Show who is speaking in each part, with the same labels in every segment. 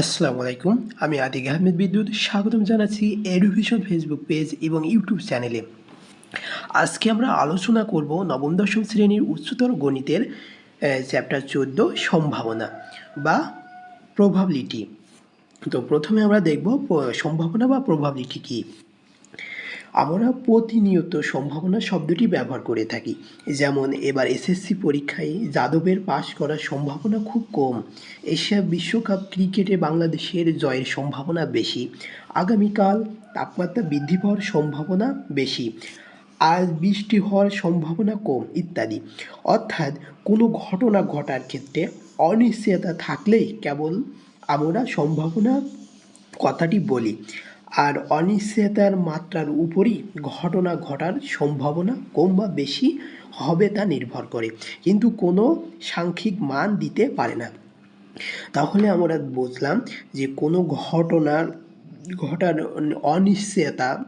Speaker 1: আসসালামু আলাইকুম। আমি আদিগ আহমেদ বিদ্যুৎ। স্বাগতম জানাচ্ছি এডুকেশন ফেসবুক পেজ এবং ইউটিউব চ্যানেলে আজকে আমরা আলোচনা করব নবম, দশম শ্রেণির উচ্চতর গণিতের চ্যাপ্টার চোদ্দ, সম্ভাবনা বা প্রভাবলিটি তো প্রথমে আমরা দেখব সম্ভাবনা বা প্রভাবলিটি কী? আমরা প্রতিনিয়ত সম্ভাবনা শব্দটি ব্যবহার করে থাকি। যেমন, এবার এসএসসি পরীক্ষায় যাদবের পাশ করার সম্ভাবনা খুব কম। এশিয়া বিশ্বকাপ ক্রিকেটে বাংলাদেশের জয়ের সম্ভাবনা বেশি। আগামীকাল তাপমাত্রা বৃদ্ধি পাওয়ার সম্ভাবনা বেশি। আজ বৃষ্টি হওয়ার সম্ভাবনা কম, ইত্যাদি। অর্থাৎ কোনো ঘটনা ঘটার ক্ষেত্রে অনিশ্চয়তা থাকলেই কেবল আমরা সম্ভাবনা কথাটি বলি। আর অনিশ্চয়তার মাত্রার উপরই ঘটনা ঘটার সম্ভাবনা কম বা বেশি হবে তা নির্ভর করে। কিন্তু কোনো সাংখ্যিক মান দিতে পারে না। তাহলে আমরা বুঝলাম যে কোনো ঘটনার, ঘটার অনিশ্চয়তা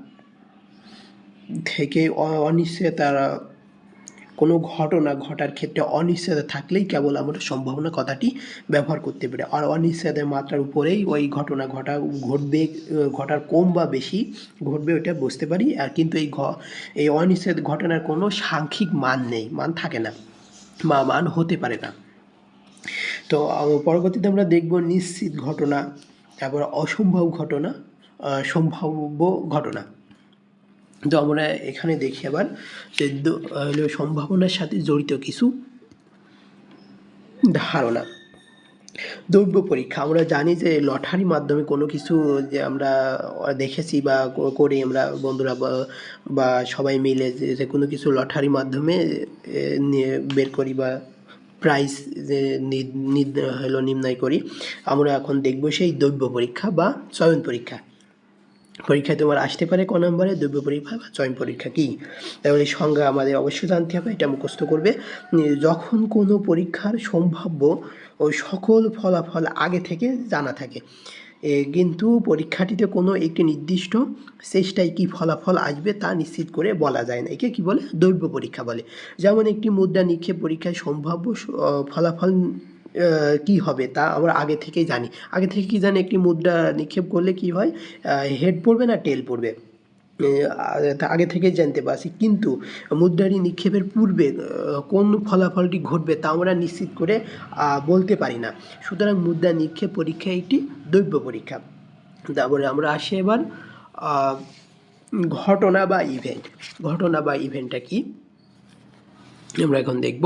Speaker 1: থেকে অ- অনিশ্চয়তার কোনো ঘটনা ঘটার ক্ষেত্রে অনিশ্চয়তা থাকলেই কেবল আমরা সম্ভাবনা কথাটি ব্যবহার করতে পারি। আর অনিশ্চয়তার মাত্রার উপরেই ওই ঘটনা ঘটা, ঘটবে, ঘটার কম বা বেশি ঘটবে ওইটা বুঝতে পারি। আর কিন্তু এই ঘ, এই অনিশ্চয়তা ঘটনার কোনো সাংখ্যিক মান নেই, মান থাকে না বা মান হতে পারে না। তো পরবর্তীতে আমরা দেখব নিশ্চিত ঘটনা, তারপর অসম্ভব ঘটনা সম্ভাব্য ঘটনা। তো আমরা এখানে দেখি আবার যে সম্ভাবনার সাথে জড়িত কিছু ধারণা। দ্রব্য পরীক্ষা, আমরা জানি যে লটারির মাধ্যমে কোনো কিছু যে আমরা দেখেছি বা করি আমরা বন্ধুরা বা সবাই মিলে যে কোনো কিছু লটারির মাধ্যমে নিয়ে বের করি বা প্রাইস যে হলো নির্ণয় করি, আমরা এখন দেখব সেই দ্রব্য পরীক্ষা বা চয়ন পরীক্ষা। পরীক্ষায় তোমার আসতে পারে ক নম্বরে, দ্রব্য পরীক্ষা বা চয়ন পরীক্ষা কি? তাহলে সংজ্ঞা আমাদের অবশ্যই জানতে হবে, এটা মুখস্থ করবে। যখন কোনো পরীক্ষার সম্ভাব্য ও সকল ফলাফল আগে থেকে জানা থাকে কিন্তু পরীক্ষাটিতে কোনো একটি নির্দিষ্ট চেষ্টায় কি ফলাফল আসবে তা নিশ্চিত করে বলা যায় না। একে কি বলে? দৈব্য পরীক্ষা বলে। যেমন একটি মুদ্রা নিক্ষেপ পরীক্ষায় সম্ভাব্য ফলাফল কি হবে তা আমরা আগে থেকেই জানি। আগে থেকে কি জানি একটি মুদ্রা নিক্ষেপ করলে কি হয়? হেড পড়বে না টেল পড়বে? আগে থেকেই জানতে পারছি। কিন্তু মুদ্রাটি নিক্ষেপের পূর্বে কোন ফলাফলটি ঘটবে তা আমরা নিশ্চিত করে বলতে পারি না। সুতরাং মুদ্রা নিক্ষেপ পরীক্ষা একটি দৈব্য পরীক্ষা। তারপরে আমরা আসি এবার ঘটনা বা ইভেন্ট ঘটনা বা ইভেন্টটা কি? আমরা এখন দেখব।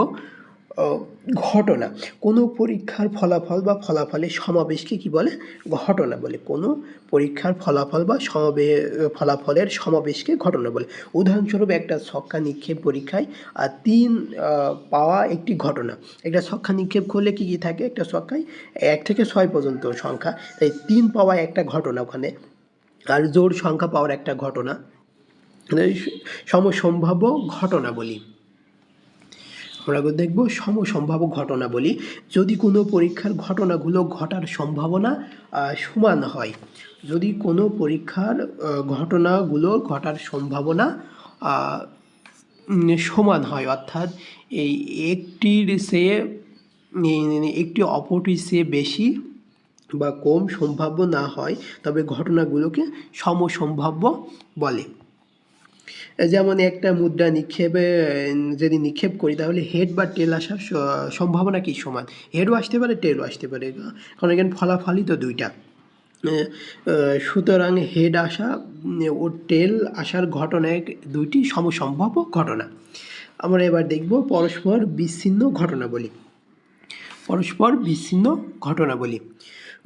Speaker 1: ঘটনা। কোনো পরীক্ষার ফলাফল বা ফলাফলের সমাবেশকে কি বলে? ঘটনা বলে। কোনো পরীক্ষার ফলাফল বা সমাবে, ফলাফলের সমাবেশকে ঘটনা বলে। উদাহরণস্বরূপ একটা ছক্কা নিক্ষেপ পরীক্ষায়, আর তিন পাওয়া একটি ঘটনা। একটা ছক্কা নিক্ষেপ করলে কি কি থাকে? একটা ছক্কায় এক থেকে ছয় পর্যন্ত সংখ্যা। তাই তিন পাওয়া একটা ঘটনা ওখানে, আর জোর সংখ্যা পাওয়ার একটা ঘটনা। সমসম্ভাব্য ঘটনা বলি। আমরা দেখব সমসম্ভাব্য ঘটনা বলি। যদি কোনো পরীক্ষার ঘটনাগুলো ঘটার সম্ভাবনা সমান হয়, যদি কোনো পরীক্ষার ঘটনাগুলো ঘটার সম্ভাবনা সমান হয়, অর্থাৎ এই একটির সে, একটি অপরটির সে বেশি বা কম সম্ভাব্য না হয়, তবে ঘটনাগুলোকে সমসম্ভাব্য বলে। যেমন একটা মুদ্রা নিক্ষেপে, যদি নিক্ষেপ করি, তাহলে হেড বা টেল আসার সম্ভাবনা কি সমান? হেডও আসতে পারে টেলও আসতে পারে। কারণ এখানে ফলাফলই তো দুইটা। সুতরাং হেড আসা, ও টেল আসার ঘটনায় দুইটি সমসম্ভাব্য ঘটনা। আমরা এবার দেখব পরস্পর বিচ্ছিন্ন ঘটনা বলি পরস্পর বিচ্ছিন্ন ঘটনা বলি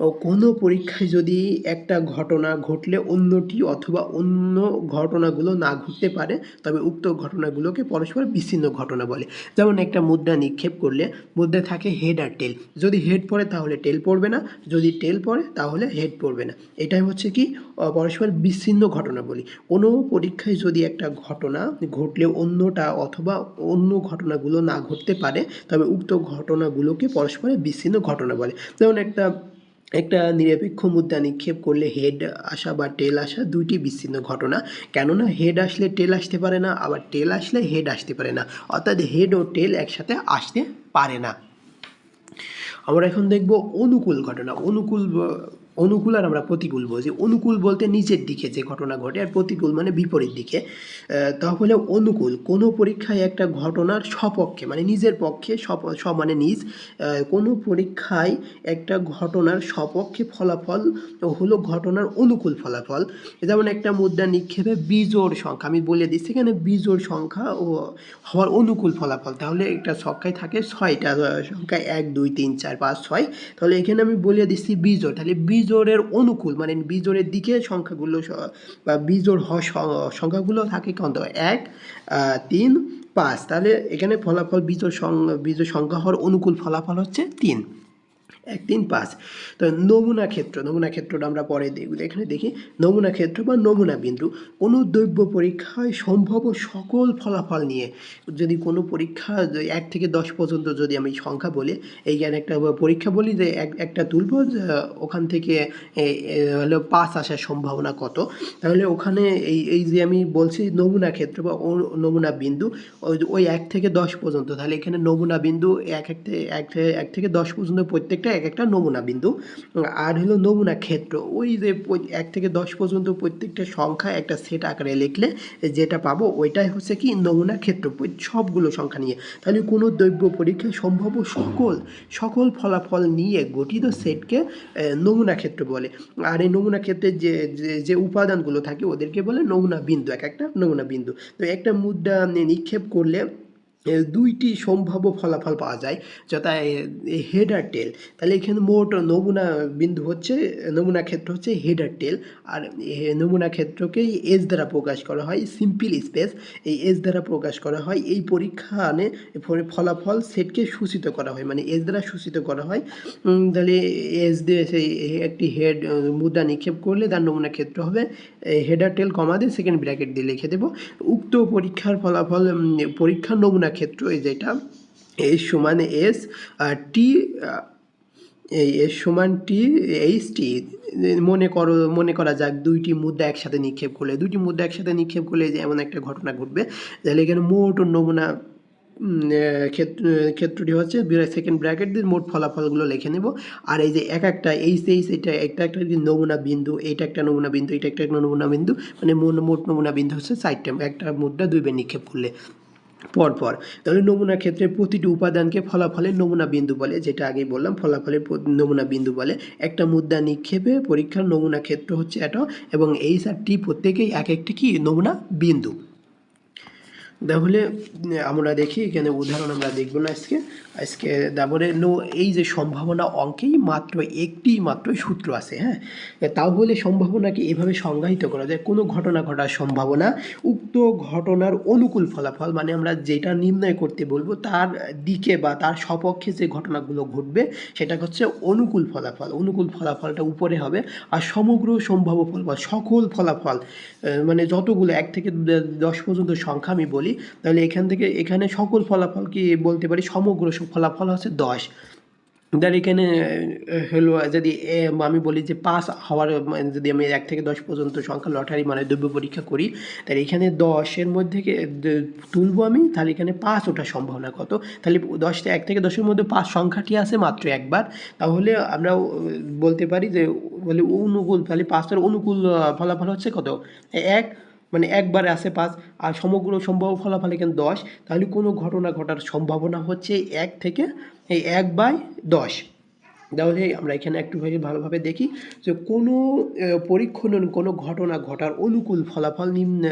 Speaker 1: কোনো পরীক্ষায় যদি একটা ঘটনা ঘটলে অন্যটি অথবা অন্য ঘটনাগুলো না ঘটতে পারে, তবে উক্ত ঘটনাগুলোকে পরস্পর বিচ্ছিন্ন ঘটনা বলে। যেমন একটা মুদ্রা নিক্ষেপ করলে, মুদ্রা থাকে হেড আর টেল যদি হেড পড়ে, তাহলে টেল পড়বে না। যদি টেল পড়ে, তাহলে হেড পড়বে না। এটাই হচ্ছে কি পরস্পর বিচ্ছিন্ন ঘটনা বলি। কোনো পরীক্ষায় যদি একটা ঘটনা ঘটলে অন্যটা অথবা অন্য ঘটনাগুলো না ঘটতে পারে, তবে উক্ত ঘটনাগুলোকে পরস্পরের বিচ্ছিন্ন ঘটনা বলে। যেমন একটা একটা নিরপেক্ষ মুদ্রা নিক্ষেপ করলে হেড আসা বা টেল আসা দুইটি বিচ্ছিন্ন ঘটনা। কেননা হেড আসলে টেল আসতে পারে না, আবার টেল আসলে হেড আসতে পারে না। অর্থাৎ হেড ও টেল একসাথে আসতে পারে না। আমরা এখন দেখব অনুকূল ঘটনা। অনুকূল অনুকূল আর আমরা প্রতিকূল বলছি। অনুকূল বলতে নিচের দিকে যে ঘটনা ঘটে আর প্রতিকূল মানে বিপরীত দিকে। তাহলে অনুকূল কোনো পরীক্ষায় একটা ঘটনার স্বপক্ষে মানে নিজের পক্ষে সব মানে নিজ কোনো পরীক্ষায় একটা ঘটনার স্বপক্ষে ফলাফল হলো ঘটনার অনুকূল ফলাফল। যেমন একটা মুদ্রা নিক্ষেপে বিজোড় সংখ্যা, আমি বলে দিচ্ছি এখানে বিজোড় সংখ্যা ও হওয়ার অনুকূল ফলাফল। তাহলে একটা সংখ্যায় থাকে ছয়টা সংখ্যা এক, দুই, তিন, চার, পাঁচ, ছয়। তাহলে এখানে আমি বলে দিচ্ছি বিজোড়। তাহলে বিজোড়ের অনুকূল মানে বিজোড়ের দিকে সংখ্যাগুলো বা বিজোড় হ সংখ্যাগুলো থাকে কত এক তিন, পাঁচ। তাহলে এখানে ফলাফল বিজোড় বিজোড় সংখ্যা হওয়ার অনুকূল ফলাফল হচ্ছে তিন। এক তিন পাঁচ তো নমুনা ক্ষেত্র, নমুনা ক্ষেত্রটা আমরা পরে দেখব। এখানে দেখি নমুনা ক্ষেত্র বা নমুনা বিন্দু। কোনো দ্রব্য পরীক্ষায় সম্ভব সকল ফলাফল নিয়ে যদি কোনো পরীক্ষা এক থেকে দশ পর্যন্ত যদি আমি সংখ্যা বলি, এইখানে একটা পরীক্ষা বলি যে এক, একটা তুলব ওখান থেকে হলো পাস আসার সম্ভাবনা কত। তাহলে ওখানে এই এই যে আমি বলছি নমুনা ক্ষেত্র বা নমুনা বিন্দু, ওই এক থেকে দশ পর্যন্ত। তাহলে এখানে নমুনা বিন্দু এক এক এক থেকে দশ পর্যন্ত প্রত্যেকটা এক একটা নমুনা বিন্দু। আর হলো নমুনা ক্ষেত্র। ওই যে এক থেকে দশ পর্যন্ত প্রত্যেকটা সংখ্যা একটা সেট আকারে লিখলে যেটা পাবো ওইটাই হচ্ছে কি নমুনা ক্ষেত্র। সবগুলো সংখ্যা নিয়ে। তাহলে কোনো দ্রব্য পরীক্ষায় সম্ভাব্য সকল সকল ফলাফল নিয়ে গঠিত সেটকে নমুনা ক্ষেত্র বলে। আর এই নমুনা ক্ষেত্রে যে, যে- উপাদানগুলো থাকে ওদেরকে বলে নমুনা বিন্দু, এক একটা নমুনা বিন্দু। তো একটা মুদ্রা নিক্ষেপ করলে দুইটি সম্ভাব্য ফলাফল পাওয়া যায়, যথা হেড আর টেল তাহলে এখানে মোট নমুনা বিন্দু হচ্ছে, নমুনা ক্ষেত্র হচ্ছে হেড আর টেল আর নমুনা ক্ষেত্রকেই এস দ্বারা প্রকাশ করা হয় সিম্পল স্পেস এই এস দ্বারা প্রকাশ করা হয়, এই পরীক্ষানে ফলাফল সেটকে সূচিত করা হয় মানে এস দ্বারা সূচিত করা হয়। তাহলে এস দিয়ে সেই একটি হেড মুদ্রা নিক্ষেপ করলে তার নমুনা ক্ষেত্র হবে হেডার টেল কমা দিয়ে সেকেন্ড ব্র্যাকেট দিয়ে লিখে দেবো। উক্ত পরীক্ষার ফলাফল পরীক্ষার নমুনা ক্ষেত্র এই যেটা এস সমান এস আর টি এই এস সমান টি এইচ টি মনে করো, মনে করা যাক দুইটি মুদ্রা একসাথে নিক্ষেপ করলে, দুইটি মুদ্রা একসাথে নিক্ষেপ করলে যে এমন একটা ঘটনা ঘটবে, তাহলে এখানে মোট নমুনা ক্ষেত্রটি হচ্ছে সেকেন্ড ব্র্যাকেট দিয়ে মোট ফলাফলগুলো লিখে নেব, আর এই যে এক একটা এই সেই এটা একটা একটা নমুনা বিন্দু এইটা একটা নমুনা বিন্দু, এটা একটা নমুনা বিন্দু মানে মোট- নমুনা বিন্দু হচ্ছে চারটা একটা মুদ্রা দুইবার নিক্ষেপ করলে। পরপর। তাহলে নমুনার ক্ষেত্রে প্রতিটি উপাদানকে ফলাফলের নমুনা বিন্দু বলে, যেটা আগে বললাম, ফলাফলের নমুনা বিন্দু বলে। একটা মুদ্রা নিক্ষেপে পরীক্ষার নমুনা ক্ষেত্র হচ্ছে এটা এবং এই চারটি প্রত্যেকেই এক একটি কি? নমুনা বিন্দু। তাহলে, আমরা দেখি, এখানে উদাহরণ আমরা দেখব না আজকে। আজকে তারপরে নো, এই যে সম্ভাবনা অঙ্কেই মাত্র একটি মাত্র সূত্র আছে হ্যাঁ? তাহলে সম্ভাবনাকে এভাবে সংজ্ঞায়িত করা যায়। কোনো ঘটনা ঘটার সম্ভাবনা, উক্ত ঘটনার অনুকূল ফলাফল মানে আমরা যেটা নির্ণয় করতে বলব, তার দিকে বা তার সপক্ষে যে ঘটনাগুলো ঘটবে সেটা হচ্ছে অনুকূল ফলাফল। অনুকূল ফলাফলটা উপরে হবে, আর সমগ্র সম্ভাব্য ফলাফল, সকল ফলাফল মানে যতগুলো, এক থেকে দশ পর্যন্ত সংখ্যা আমি বলি তাহলে এখান থেকে এখানে সকল ফলাফল কি বলতে পারি? সমগ্র ফলাফল হচ্ছে দশ। তার এখানে হলো যদি আমি বলি যে পাস হওয়ার, যদি আমি এক থেকে দশ পর্যন্ত সংখ্যা লটারি মানে দ্রব্য পরীক্ষা করি, তাহলে এখানে দশের মধ্যে তুলবো আমি, তাহলে এখানে পাস ওঠার সম্ভাবনা কত? তাহলে দশ এক থেকে দশের মধ্যে পাঁচ সংখ্যাটি আছে মাত্র একবার। তাহলে আমরা বলতে পারি যে, বলে অনুকূল, তাহলে পাঁচটার অনুকূল ফলাফল হচ্ছে কত? এক মানে একবারে আসে পাঁচ আর সমগ্র সম্ভাব্য ফলাফল এখানে দশ, তাহলে কোনো ঘটনা ঘটার সম্ভাবনা হচ্ছে এক থেকে এই এক বাই দশ। তাহলে আমরা এখানে একটু ভাবে ভালোভাবে দেখি যে কোনো পরীক্ষণন কোনো ঘটনা ঘটার অনুকূল ফলাফল নিম্ন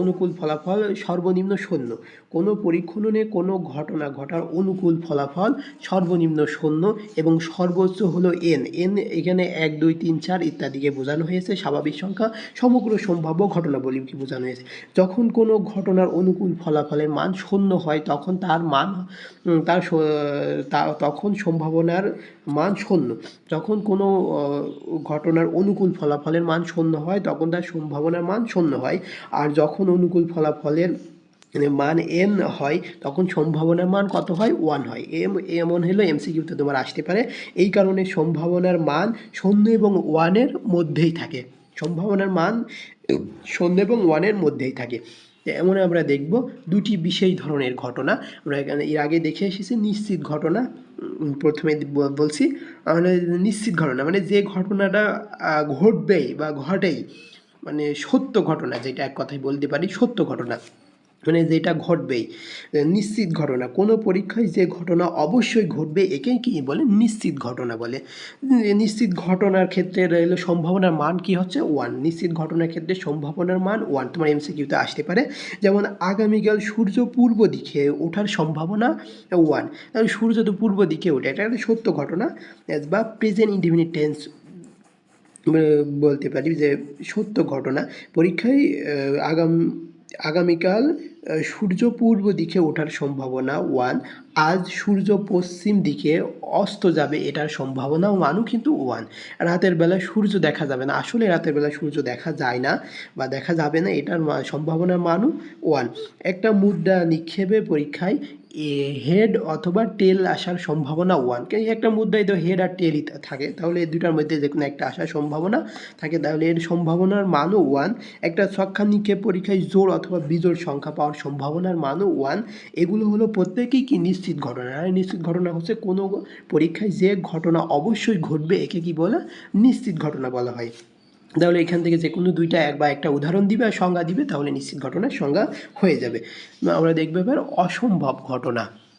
Speaker 1: অনুকূল ফলাফল সর্বনিম্ন শূন্য। কোনো পরীক্ষণনে কোনো ঘটনা ঘটার অনুকূল ফলাফল সর্বনিম্ন শূন্য এবং সর্বোচ্চ হলো এন এন এখানে এক, দুই, তিন, চার ইত্যাদিকে বোঝানো হয়েছে, স্বাভাবিক সংখ্যা, সমগ্র সম্ভাব্য ঘটনাবলীকে বোঝানো হয়েছে। যখন কোনো ঘটনার অনুকূল ফলাফলের মান শূন্য হয়, তখন তার মান তার তখন সম্ভাবনার মান শূন্য যখন কোনো ঘটনার অনুকূল ফলাফলের মান শূন্য হয়, তখন তার সম্ভাবনার মান শূন্য হয়। আর যখন অনুকূল ফলাফলের মানে মান এন হয়, তখন সম্ভাবনার মান কত হয়? ওয়ান হয়। এম এমন হলো এম এমসিকিউতে তোমার আসতে পারে। এই কারণে সম্ভাবনার মান শূন্য এবং ওয়ানের মধ্যেই থাকে। সম্ভাবনার মান শূন্য এবং ওয়ানের মধ্যেই থাকে। এমন আমরা দেখব দুটি বিশেষ ধরনের ঘটনা। আমরা এখানে এর আগে দেখে এসেছি নিশ্চিত ঘটনা। প্রথমে বলছি মানে নিশ্চিত ঘটনা মানে যে ঘটনাটা ঘটবেই বা ঘটেই মানে সত্য ঘটনা যেটা এক কথায় বলতে পারি, সত্য ঘটনা। মানে যেটা ঘটবেই নিশ্চিত ঘটনা। কোনো পরীক্ষায় যে ঘটনা অবশ্যই ঘটবে, একেই কি বলে? নিশ্চিত ঘটনা বলে। নিশ্চিত ঘটনার ক্ষেত্রে রইল সম্ভাবনার মান কি হচ্ছে? ওয়ান নিশ্চিত ঘটনার ক্ষেত্রে সম্ভাবনার মান ওয়ান তোমার এমসিকিউতে আসতে পারে। যেমন আগামীকাল সূর্য পূর্ব দিকে ওঠার সম্ভাবনা ওয়ান সূর্য তো পূর্ব দিকে ওঠে। এটা একটা সত্য ঘটনা। বা প্রেজেন্ট ইন্ডিফিনিট টেন্স বলতে পারি যে সত্য ঘটনা। পরীক্ষায় আগাম আগামীকাল সূর্য পূর্ব দিকে ওঠার সম্ভাবনা ওয়ান আজ সূর্য পশ্চিম দিকে অস্ত যাবে এটার সম্ভাবনা ওয়ানও কিন্তু ওয়ান রাতের বেলা সূর্য দেখা যাবে না। আসলে রাতের বেলা সূর্য দেখা যায় না বা দেখা যাবে না এটার সম্ভাবনার মানও ওয়ান একটা মুদ্রা নিক্ষেপে পরীক্ষায় হেড অথবা টেল আসার সম্ভাবনা ওয়ান এই একটা মুদ্রায় তো হেড আর টেলই থাকে? তাহলে এই দুটার মধ্যে যে কোনো একটা আসার সম্ভাবনা থাকে। তাহলে এর সম্ভাবনার মানও ওয়ান একটা সংখ্যা নিক্ষেপ পরীক্ষায় জোর অথবা বিজোড় সংখ্যা পাওয়ার সম্ভাবনার মানও ওয়ান এগুলো হলো প্রত্যেকেই কি নিশ্চিত ঘটনা? আর নিশ্চিত ঘটনা হচ্ছে কোনো পরীক্ষায় যে ঘটনা অবশ্যই ঘটবে, একে কি বলে? নিশ্চিত ঘটনা বলা হয়। তাহলে এখান থেকে যে কোনো দুইটা এক বা একটা উদাহরণ দিবে আর সংজ্ঞা দিবে, তাহলে নিশ্চিত ঘটনার সংজ্ঞা হয়ে যাবে। আমরা দেখব এবার অসম্ভব ঘটনা।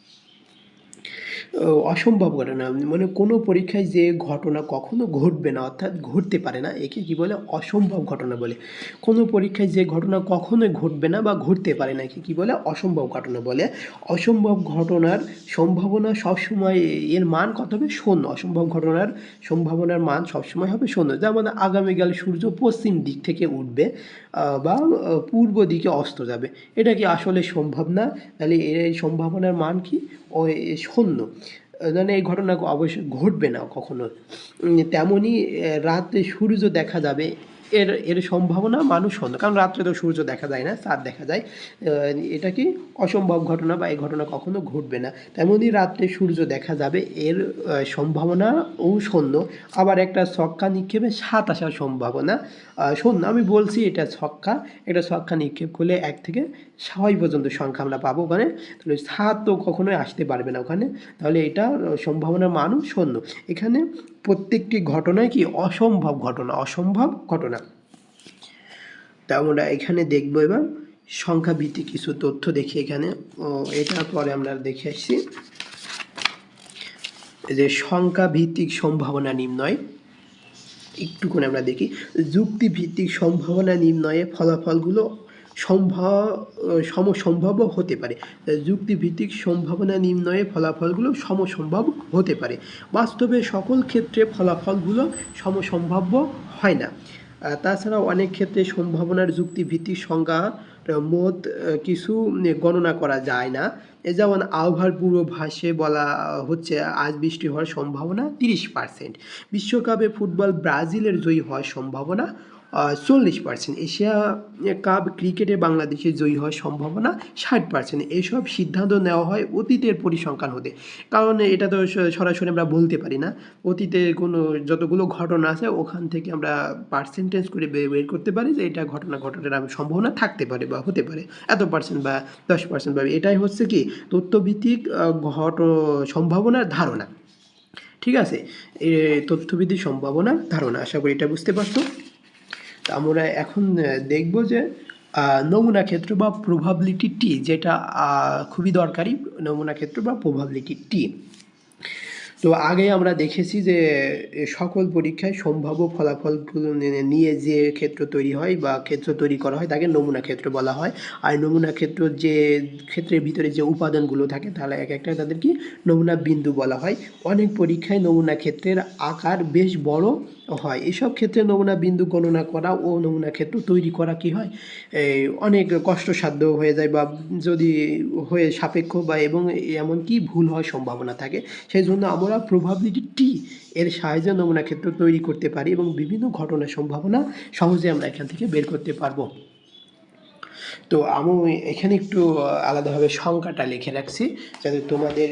Speaker 1: অসম্ভব ঘটনা। মানে কোনো পরীক্ষায় যে ঘটনা কখনো ঘটবে না, অর্থাৎ ঘটতে পারে না, একে কি বলে অসম্ভব ঘটনা বলে। কোনো পরীক্ষায় যে ঘটনা কখনোই ঘটবে না বা ঘটতে পারে না, একে কি বলে অসম্ভব ঘটনা বলে। অসম্ভব ঘটনার সম্ভাবনা সবসময় এর মান কত হবে? শূন্য। অসম্ভব ঘটনার সম্ভাবনার মান সবসময় হবে শূন্য। যেমন আগামীকাল সূর্য পশ্চিম দিক থেকে উঠবে বা পূর্ব দিকে অস্ত যাবে। এটা কি আসলে সম্ভব না? তাহলে এর সম্ভাবনার মান কি? ও শূন্য। মানে এই ঘটনা অবশ্যই ঘটবে না কখনো তেমনই রাতে সূর্য দেখা যাবে। এর এর সম্ভাবনা মানুষ শূন্য কারণ রাত্রে তো সূর্য দেখা যায় না চাঁদ দেখা যায়। এটা কি অসম্ভব ঘটনা বা এই ঘটনা কখনো ঘটবে না। তেমনই রাত্রে সূর্য দেখা যাবে এর আহ, সম্ভাবনাও শূন্য। আবার একটা ছক্কা নিক্ষেপে সাত আসার সম্ভাবনা শূন্য। আমি বলছি এটা ছক্কা এটা ছক্কা নিক্ষেপ করলে এক থেকে ছয় পর্যন্ত সংখ্যা আমরা পাবো ওখানে। তাহলে সাত তো কখনোই আসতে পারবে না ওখানে। তাহলে এটা সম্ভাবনার মানও শূন্য। এখানে প্রত্যেকটি ঘটনায় কি অসম্ভব ঘটনা? অসম্ভব ঘটনা। তা আমরা এখানে দেখব এবার সংখ্যা ভিত্তিক কিছু তথ্য দেখি এখানে। ও, এটা পরে আমরা দেখে আসছি। যে সংখ্যা ভিত্তিক সম্ভাবনা নির্ণয়, একটুখানি আমরা দেখি। যুক্তি ভিত্তিক সম্ভাবনা নির্ণয়ে ফলাফলগুলো সম্ভব সমসম্ভব হতে পারে। যুক্তিভিত্তিক সম্ভাবনা নির্ণয়ে ফলাফলগুলো সমসম্ভব হতে পারে। বাস্তবে সকল ক্ষেত্রে ফলাফলগুলো সমসম্ভাব্য হয় না। আহ, তাছাড়া অনেক ক্ষেত্রে সম্ভাবনার যুক্তিভিত্তিক সংজ্ঞা মত কিছু গণনা করা যায় না। যেমন আবহাওয়ার পূর্বাভাসে বলা হচ্ছে আজ বৃষ্টি হওয়ার সম্ভাবনা তিরিশ পার্সেন্ট। বিশ্বকাপে ফুটবল ব্রাজিলের জয়ী হওয়ার সম্ভাবনা চল্লিশ পার্সেন্ট এশিয়া কাপ ক্রিকেটে বাংলাদেশে জয়ী হওয়ার সম্ভাবনা ষাট পার্সেন্ট এসব সিদ্ধান্ত নেওয়া হয় অতীতের পরিসংখ্যান হতে। কারণ এটা তো সরাসরি আমরা বলতে পারি না। অতীতে কোনো যতগুলো ঘটনা আছে, ওখান থেকে আমরা পার্সেন্টেজ করে বের করতে পারি যে এটা ঘটনা ঘটনার সম্ভাবনা থাকতে পারে বা হতে পারে। এত পার্সেন্ট বা দশ পার্সেন্ট বা এটাই হচ্ছে কি তথ্যভিত্তিক ঘট, সম্ভাবনার ধারণা। ঠিক আছে? এই তথ্যভিত্তিক সম্ভাবনার ধারণা। আশা করি এটা বুঝতে পারছ। তা আমরা এখন দেখব যে নমুনা ক্ষেত্র বা প্রভাবিলিটি টি যেটা খুবই দরকারি, নমুনা ক্ষেত্র বা প্রভাবিলিটি টি তো আগে আমরা দেখেছি যে সকল পরীক্ষায় সম্ভাব্য ফলাফলগুলো নি- নিয়ে যে ক্ষেত্র তৈরি হয় বা ক্ষেত্র তৈরি করা হয়, তাকে নমুনা ক্ষেত্র বলা হয়। আর নমুনা ক্ষেত্র যে, ক্ষেত্রের ভিতরে যে উপাদানগুলো থাকে, তাহলে এক একটা তাদেরকে নমুনা বিন্দু বলা হয়। অনেক পরীক্ষায় নমুনা ক্ষেত্রের আকার বেশ বড় হয়। এসব ক্ষেত্রে নমুনা বিন্দু গণনা করা ও নমুনা ক্ষেত্র তৈরি করা কি হয়? অনেক কষ্টসাধ্য হয়ে যায় বা যদি হয়ে সাপেক্ষ বা এবং এমনকি ভুল হওয়ার সম্ভাবনা থাকে, সেই জন্য আমরা প্রভাবিলিটি টি এর সাহায্যে নমুনা ক্ষেত্র তৈরি করতে পারি এবং বিভিন্ন ঘটনার সম্ভাবনা সহজে আমরা এখান থেকে বের করতে পারব। তো আমি এখানে একটু আলাদাভাবে সংখ্যাটা লিখে রাখছি যাতে তোমাদের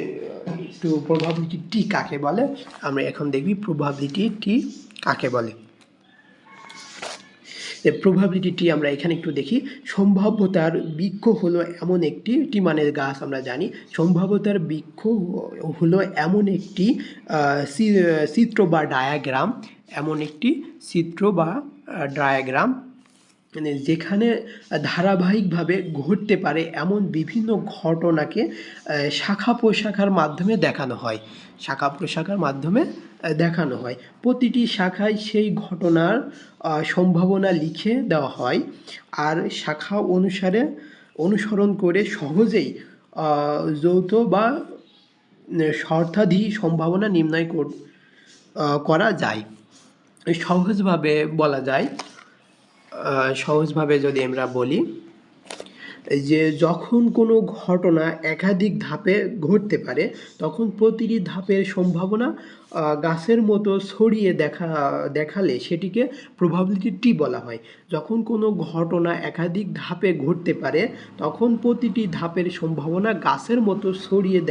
Speaker 1: একটু প্রভাবিলিটি টি কাকে বলে, আমরা এখন দেখবি প্রভাবিলিটি টি কাকে বলে? প্রভাবিলিটি আমরা এখানে একটু দেখি। সম্ভাব্যতার বৃক্ষ হলো এমন একটি টি মানে গাছ আমরা জানি। সম্ভাব্যতার বৃক্ষ হলো এমন একটি চিত্র বা ডায়াগ্রাম এমন একটি চিত্র বা ডায়াগ্রাম মানে যেখানে ধারাবাহিকভাবে ঘটতে পারে এমন বিভিন্ন ঘটনাকে শাখা প্রশাখার মাধ্যমে দেখানো হয়। শাখা প্রশাখার মাধ্যমে দেখানো হয়। প্রতিটি শাখায় সেই ঘটনার সম্ভাবনা লিখে দেওয়া হয় আর শাখা অনুসারে অনুসরণ করে সহজেই যৌথ বা শর্তাধি সম্ভাবনা নির্ণয় কর- যায়। সহজভাবে বলা যায় সহজভাবে যদি আমরা বলি, যে যখন কোনো ঘটনা একাধিক ধাপে ঘটতে পারে, তখন প্রতিটি ধাপের সম্ভাবনা গাছের মতো ছড়িয়ে দেখা, দেখালে সেটিকে প্রবাবিলিটি টি বলা হয়। যখন কোনো ঘটনা একাধিক ধাপে ঘটতে পারে, তখন প্রতিটি ধাপের সম্ভাবনা গাছের মতো ছড়িয়ে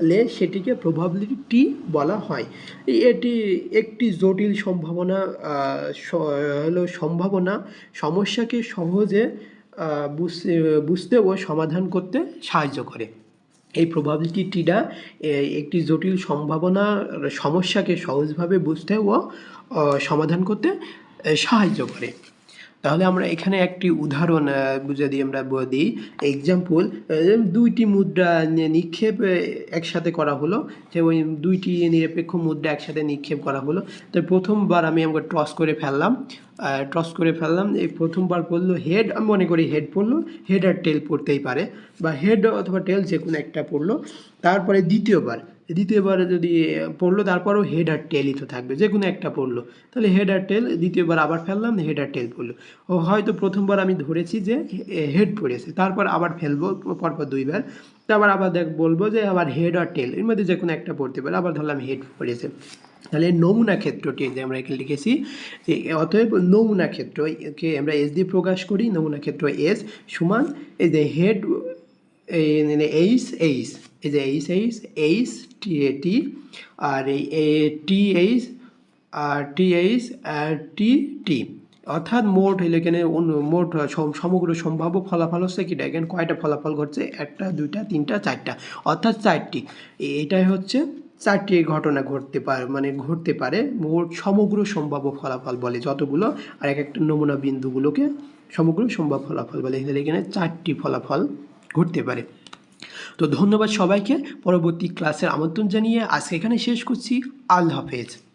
Speaker 1: দেখালে সেটিকে প্রবাবিলিটি বলা হয়। এটি একটি জটিল সম্ভাবনা হলো সম্ভাবনা, সমস্যাকে সহজে বুঝতে বুঝতে ও সমাধান করতে সাহায্য করে। এই প্রবাবিলিটিটা একটি জটিল সম্ভাবনা, সমস্যাকে সহজভাবে বুঝতে ও সমাধান করতে সাহায্য করে। তাহলে আমরা এখানে একটি উদাহরণ যদি আমরা দিই এক্সাম্পল দুইটি মুদ্রা নিক্ষেপ একসাথে করা হলো যে ওই দুইটি নিরপেক্ষ মুদ্রা একসাথে নিক্ষেপ করা হলো। তো প্রথমবার আমি আমাকে টস করে ফেললাম টস করে ফেললাম, এই প্রথমবার পড়ল হেড আমি মনে করি হেড পড়ল হেড আর টেল পড়তেই পারে, বা হেড অথবা টেল যে কোনো একটা পড়ল। তারপরে দ্বিতীয়বার দ্বিতীয়বার যদি পড়ল, তারপরেও হেড আর টেলই তো থাকবে, যে কোনো একটা পড়ল। তাহলে হেড আর টেল দ্বিতীয়বার আবার ফেললাম হেড আর টেল পড়ল। ও হয়তো প্রথমবার আমি ধরেছি যে হেড পড়েছে, তারপর আবার ফেলব, পরপর দুইবার। তারপর আবার দেখ, বলব যে আবার হেড আর টেল এর মধ্যে যে কোনো একটা পড়তে পারে, আবার ধরলাম হেড পড়েছে। তাহলে নমুনা ক্ষেত্রটি যে আমরা এখানে লিখেছি, যে অতএব নমুনা ক্ষেত্রকে আমরা এস দিয়ে প্রকাশ করি, নমুনা ক্ষেত্র এস সমান এই যে হেড এই এইচ এইচ এই যে H H H T A T আর এই A T H R T H R টি টি অর্থাৎ মোট হইলে এখানে মোট সম- সমগ্র সম্ভাব্য ফলাফল হচ্ছে কিটা? এখানে কয়টা ফলাফল ঘটছে? একটা, দুইটা, তিনটা, চারটা। অর্থাৎ চারটি। এটাই হচ্ছে চারটি ঘটনা ঘটতে পারে মানে ঘটতে পারে মোট সমগ্র সম্ভাব্য ফলাফল বলে যতগুলো, আর এক একটা নমুনা বিন্দুগুলোকে সমগ্র সম্ভাব্য ফলাফল বলে। এখানে চারটি ফলাফল ঘটতে পারে। তো ধন্যবাদ সবাইকে। পরবর্তী ক্লাসের আমন্ত্রণ জানিয়ে আজকে এখানে শেষ করছি। আল্লাহ হাফেজ।